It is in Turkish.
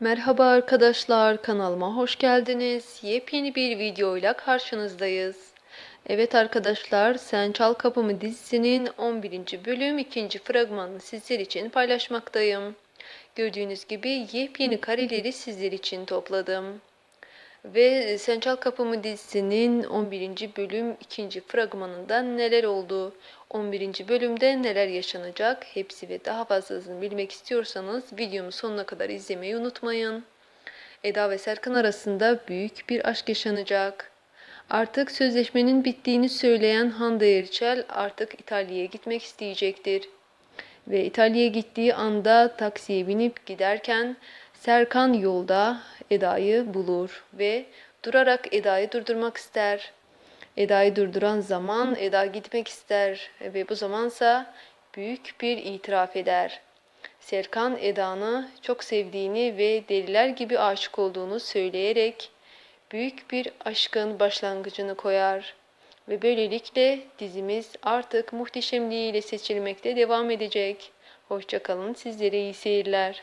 Merhaba arkadaşlar, kanalıma hoş geldiniz. Yepyeni bir videoyla karşınızdayız. Evet arkadaşlar, Sen Çal Kapımı dizisinin 11. bölüm 2. fragmanını sizler için paylaşmaktayım. Gördüğünüz gibi yepyeni kareleri sizler için topladım. Ve Sen Çal Kapımı dizisinin 11. bölüm 2. fragmanında neler oldu? 11. bölümde neler yaşanacak? Hepsi ve daha fazlasını bilmek istiyorsanız videomu sonuna kadar izlemeyi unutmayın. Eda ve Serkan arasında büyük bir aşk yaşanacak. Artık sözleşmenin bittiğini söyleyen Hande Erçel artık İtalya'ya gitmek isteyecektir. Ve İtalya'ya gittiği anda taksiye binip giderken Serkan yolda Eda'yı bulur ve durarak Eda'yı durdurmak ister. Eda'yı durduran zaman Eda gitmek ister ve bu zamansa büyük bir itiraf eder. Serkan Eda'nı çok sevdiğini ve deliler gibi aşık olduğunu söyleyerek büyük bir aşkın başlangıcını koyar. Ve böylelikle dizimiz artık muhteşemliğiyle seçilmekte devam edecek. Hoşçakalın, sizlere iyi seyirler.